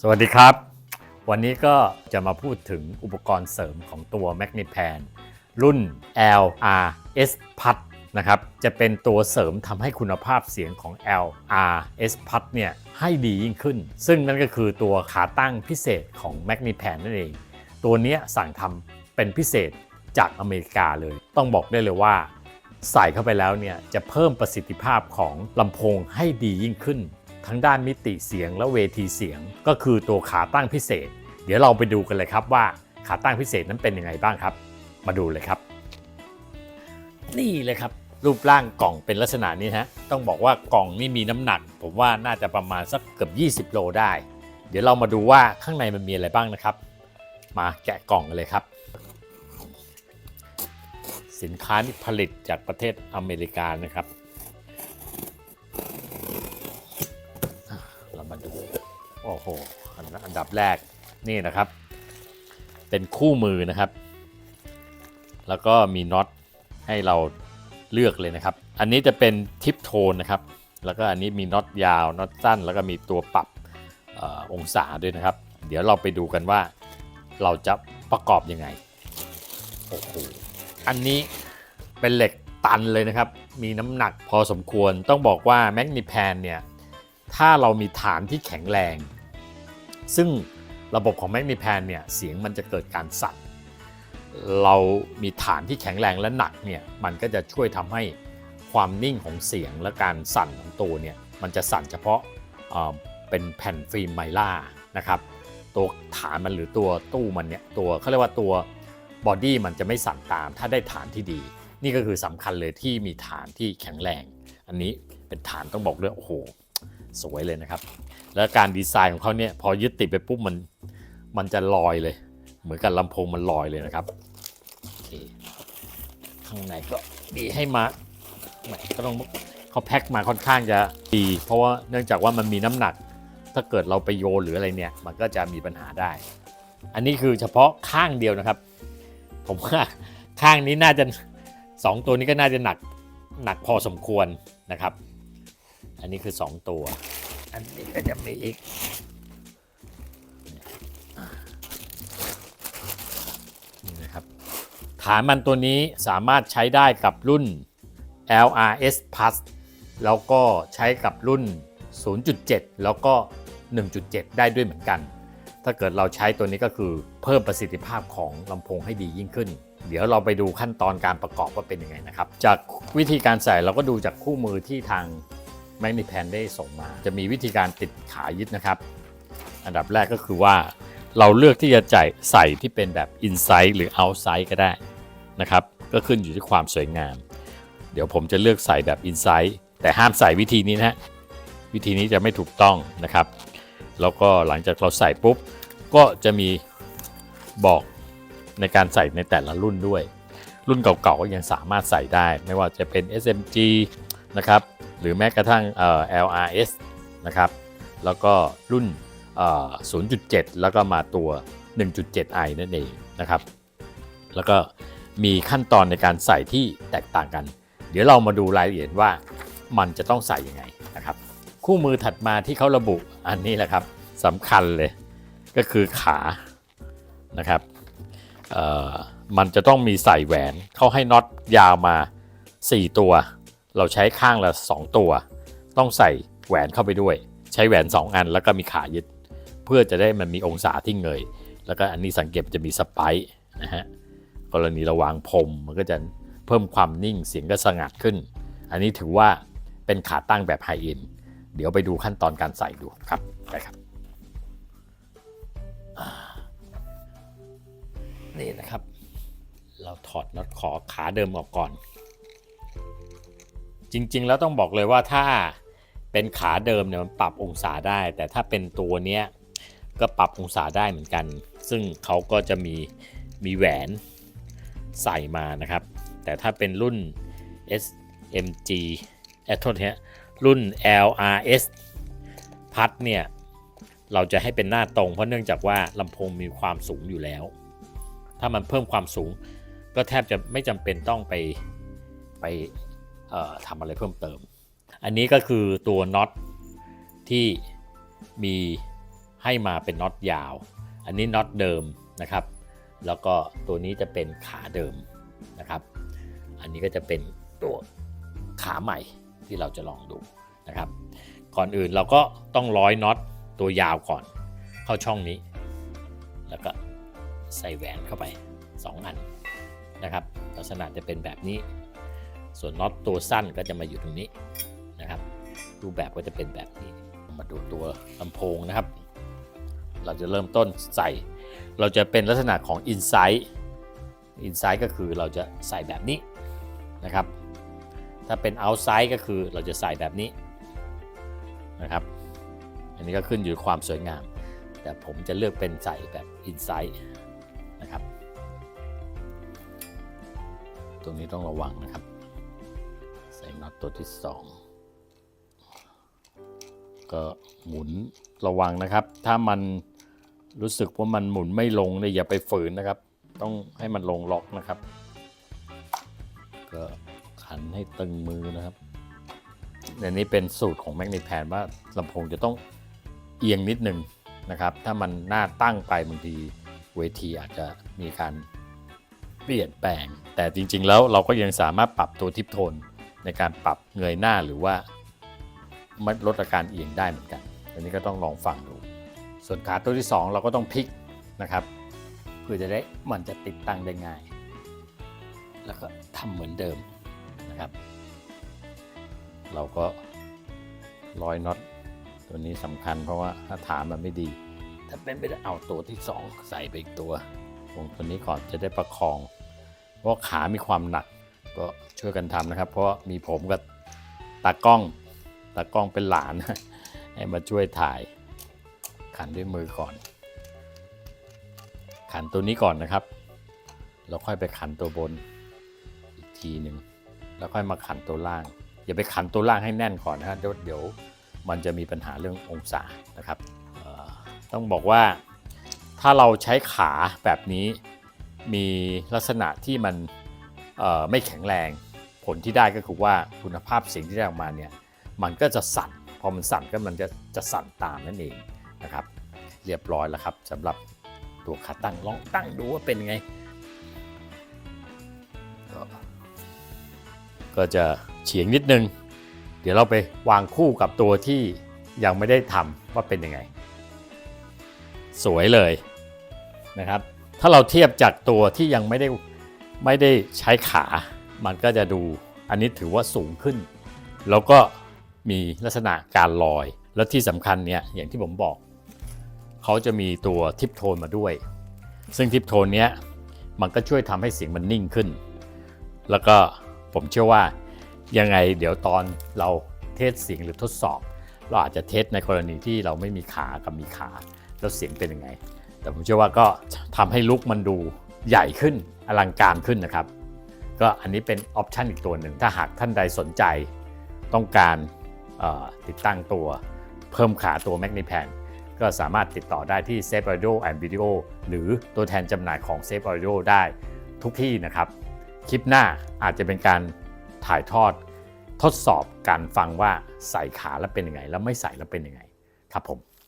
สวัสดีครับ วันนี้ก็จะมาพูดถึงอุปกรณ์เสริมของตัว Magnipan รุ่น LRS Pad นะครับ จะเป็นตัวเสริมทำให้คุณภาพเสียงของ LRS Pad เนี่ยให้ดียิ่งขึ้น ซึ่งนั่นก็คือตัวขาตั้งพิเศษของ Magnipan นั่นเอง ตัวนี้สั่งทำเป็นพิเศษจากอเมริกาเลย ต้องบอกได้เลยว่าใส่เข้าไปแล้วเนี่ยจะเพิ่มประสิทธิภาพของลำโพงให้ดียิ่งขึ้น ทั้งด้านมิติเสียงและเวทีเสียง ก็คือตัวขาตั้งพิเศษ เดี๋ยวเราไปดูกันเลยครับว่าขาตั้งพิเศษนั้นเป็นยังไงบ้างครับ มาดูเลยครับ นี่เลยครับ รูปร่างกล่องเป็นลักษณะนี้ฮะต้องบอกว่ากล่องนี่มีน้ำหนัก ผมว่าน่าจะประมาณสักเกือบ 20 โลได้ เดี๋ยวเรามาดูว่าข้างในมันมีอะไรบ้างนะครับ มาแกะกล่องกันเลยครับ สินค้านี่ผลิตจากประเทศอเมริกานะครับ โอ้โหอันดับแรกนี่นะครับ เป็นคู่มือนะครับ แล้วก็มีน็อตให้เราเลือกเลยนะครับ อันนี้จะเป็นทิปโทนนะครับ แล้วก็อันนี้มีน็อตยาวน็อตสั้น แล้วก็มีตัวปรับออองศาด้วยนะครับ เดี๋ยวเราไปดูกันว่าเราจะประกอบยังไงโอ้โหอันนี้เป็นเหล็กตันเลยนะครับ มีน้ำหนักพอสมควรต้องบอกว่าแมกนีแพนเนี่ยถ้าเรามีฐานที่แข็งแรง ซึ่งระบบของแมกนีแพนเนี่ยเสียงมันจะเกิดการสั่นเรามีฐานที่แข็งแรงและหนักเนี่ยมันก็จะช่วยทำให้ความนิ่งของเสียงและการสั่นของตัวเนี่ยมันจะสั่นเฉพาะเอ่อเป็นแผ่นฟิล์มไมล่านะครับตัวฐานมันหรือตัวตู้มันเนี่ยตัวเขาเรียกว่าตัวบอดี้มันจะไม่สั่นตาม ถ้าได้ฐานที่ดี นี่ก็คือสำคัญเลยที่มีฐานที่แข็งแรง อันนี้เป็นฐานต้องบอกเลยโอ้โห สวยเลยนะครับ แล้วการดีไซน์ของเขาเนี่ยพอยึดติดไปปุ๊บมันมันจะลอยเลย เหมือนกับลำโพงมันลอยเลยนะครับข้างในก็มีให้มาแหมก็ต้องเขาแพ็คมาค่อนข้างจะดี เพราะว่าเนื่องจากว่ามันมีน้ำหนัก ถ้าเกิดเราไปโยนหรืออะไรเนี่ย มันก็จะมีปัญหาได้ อันนี้คือเฉพาะข้างเดียวนะครับ ผมว่าข้างนี้น่าจะสองตัวนี้ก็น่าจะหนักหนักพอสมควรนะครับ อันนี้คือ 2 ตัว อันนี้ก็จะมีอีก นี่นะครับ ฐานมันตัวนี้สามารถใช้ได้กับรุ่น LRS Plus แล้วก็ใช้กับรุ่น 0.7 แล้วก็ 1.7 ได้ด้วยเหมือนกัน ถ้าเกิดเราใช้ตัวนี้ก็คือเพิ่มประสิทธิภาพของลำโพงให้ดียิ่งขึ้น เดี๋ยวเราไปดูขั้นตอนการประกอบว่าเป็นยังไงนะครับ จากวิธีการใส่เราก็ดูจากคู่มือที่ทาง m a g n i p a n ได้ส่งมา จะมีวิธีการติดขายึดนะครับ อันดับแรกก็คือว่าเราเลือกที่จะจ่ายใส่ที่เป็นแบบ inside หรือ outside ก็ได้นะครับ ก็ขึ้นอยู่ที่ความสวยงาม เดี๋ยวผมจะเลือกใส่แบบ inside แต่ห้ามใส่วิธีนี้นะฮะวิธีนี้จะไม่ถูกต้องนะครับ แล้วก็หลังจากเราใส่ปุ๊บ ก็จะมีบอกในการใส่ในแต่ละรุ่นด้วย รุ่นเก่าๆก็ยังสามารถใส่ได้ ไม่ว่าจะเป็น SMG นะครับ หรือแม้กระทั่ง LRS นะครับ แล้วก็รุ่น 0.7 แล้วก็มาตัว 1.7i นั่นเองนะครับ แล้วก็มีขั้นตอนในการใส่ที่แตกต่างกัน เดี๋ยวเรามาดูรายละเอียดว่ามันจะต้องใส่ยังไงนะครับ คู่มือถัดมาที่เขาระบุอันนี้แหละครับสำคัญเลยก็คือขานะครับมันจะต้องมีใส่แหวนเขาให้น็อตยาวมา 4 ตัว เราใช้ข้างละ 2 ตัว ต้องใส่แหวนเข้าไปด้วย ใช้แหวน 2 อันแล้วก็มีขายึด เพื่อจะได้มันมีองศาที่เงย แล้วก็อันนี้สังเกตจะมีสไปค์นะฮะกรณีระวางพรมมันก็จะเพิ่มความนิ่งเสียงก็สงัดขึ้น อันนี้ถือว่าเป็นขาตั้งแบบไฮเอ็นเดี๋ยวไปดูขั้นตอนการใส่ดูครับไปครับ นี่นะครับ เราถอดน็อตขอขาเดิมออกก่อน จริงๆ แล้วต้องบอกเลยว่าถ้าเป็นขาเดิมเนี่ยมันปรับองศาได้ แต่ถ้าเป็นตัวเนี้ยก็ปรับองศาได้เหมือนกัน ซึ่งเขาก็จะมีมีแหวนใส่มานะครับ แต่ถ้าเป็นรุ่น SMG เอ่อโทษทีฮะรุ่น LRS พัดเนี่ย เราจะให้เป็นหน้าตรงเพราะเนื่องจากว่าลำโพงมีความสูงอยู่แล้ว ถ้ามันเพิ่มความสูง ก็แทบจะไม่จำเป็นต้องไปไป ทำอะไรเพิ่มเติม อันนี้ก็คือตัวน็อตที่มีให้มาเป็นน็อตยาว อันนี้น็อตเดิมนะครับ แล้วก็ตัวนี้จะเป็นขาเดิมนะครับ อันนี้ก็จะเป็นตัวขาใหม่ที่เราจะลองดูนะครับ ก่อนอื่นเราก็ต้องร้อยน็อตตัวยาวก่อน เข้าช่องนี้ แล้วก็ใส่แหวนเข้าไป 2 อันนะครับ ลักษณะจะเป็นแบบนี้ ส่วนน็อตตัวสั้นก็จะมาอยู่ตรงนี้นะครับ รูปแบบก็จะเป็นแบบนี้ มาดูตัวลำโพงนะครับ เราจะเริ่มต้นใส่ เราจะเป็นลักษณะของ Insight Insight ก็คือเราจะใส่แบบนี้นะครับ ถ้าเป็น Outside ก็คือเราจะใส่แบบนี้นะครับ อันนี้ก็ขึ้นอยู่ความสวยงาม แต่ผมจะเลือกเป็นใส่แบบ Insight นะครับ ตรงนี้ต้องระวังนะครับ น็อตตัวที่2ก็หมุนระวังนะครับ ถ้ามันรู้สึกว่ามันหมุนไม่ลงเนี่ยอย่าไปฝืนนะครับ ต้องให้มันลงล็อกนะครับ ก็ขันให้ตึงมือนะครับอันนี้เป็นสูตรของแมกนิแพนว่าลำโพงจะต้องเอียงนิดนึงนะครับ ถ้ามันหน้าตั้งไปบางทีเวทีอาจจะมีการเปลี่ยนแปลง แต่จริงๆแล้วเราก็ยังสามารถปรับตัวทิปโทน ในการปรับเงยหน้าหรือว่ามันลดอาการเอียงได้เหมือนกัน อันนี้ก็ต้องลองฟังดู ส่วนขาตัวที่ 2 เราก็ต้องพลิกนะครับ เพื่อจะได้มันจะติดตั้งได้ง่าย แล้วก็ทำเหมือนเดิมนะครับ เราก็ร้อยน็อตตัวนี้สำคัญเพราะว่าถ้าฐานมันไม่ดี ถ้าเป็นไปได้เอาตัวที่ 2 ใส่ไปอีกตัวตรงตัวนี้ก่อนจะได้ประคอง เพราะขามีความหนัก ก็ช่วยกันทำนะครับ เพราะมีผมกับตากล้องตากล้องเป็นหลานให้มาช่วยถ่าย ขันด้วยมือก่อน ขันตัวนี้ก่อนนะครับแล้วค่อยไปขันตัวบนอีกทีหนึ่งแล้วค่อยมาขันตัวล่าง อย่าไปขันตัวล่างให้แน่นก่อนนะครับเดี๋ยวมันจะมีปัญหาเรื่ององศานะครับต้องบอกว่าถ้าเราใช้ขาแบบนี้มีลักษณะที่มัน ไม่แข็งแรง ผลที่ได้ก็คือว่าคุณภาพเสียงที่ได้ออกมาเนี่ยมันก็จะสั่น พอมันสั่นก็มันจะจะสั่นตามนั่นเองนะครับ เรียบร้อยแล้วครับสำหรับตัวขาตั้งลองตั้งดูว่าเป็นไง ก็ก็จะเฉียงนิดนึง เดี๋ยวเราไปวางคู่กับตัวที่ยังไม่ได้ทำว่าเป็นยังไง สวยเลยนะครับ ถ้าเราเทียบจากตัวที่ยังไม่ได้ ไม่ได้ใช้ขา มันก็จะดูอันนี้ถือว่าสูงขึ้น แล้วก็มีลักษณะการลอย แล้วที่สำคัญเนี่ยอย่างที่ผมบอก เขาจะมีตัวทิปโทนมาด้วย ซึ่งทิปโทนเนี้ยมันก็ช่วยทำให้เสียงมันนิ่งขึ้น แล้วก็ผมเชื่อว่ายังไงเดี๋ยวตอนเราเทสเสียงหรือทดสอบ เราอาจจะเทสในกรณีที่เราไม่มีขากับมีขา แล้วเสียงเป็นยังไง แต่ผมเชื่อว่าก็ทำให้ลุกมันดูใหญ่ขึ้น อลังการขึ้นนะครับ ก็อันนี้เป็นออปชันอีกตัวหนึ่ง ถ้าหากท่านใดสนใจต้องการติดตั้งตัวเพิ่มขาตัว m a g n i p a n ก็สามารถติดต่อได้ที่ Safe Audio and Video หรือตัวแทนจำหน่ายของ Safe Audio ได้ทุกที่นะครับ คลิปหน้าอาจจะเป็นการถ่ายทอดทดสอบการฟังว่าใส่ขาแล้วเป็นยังไง แล้วไม่ใส่แล้วเป็นยังไง ครับผม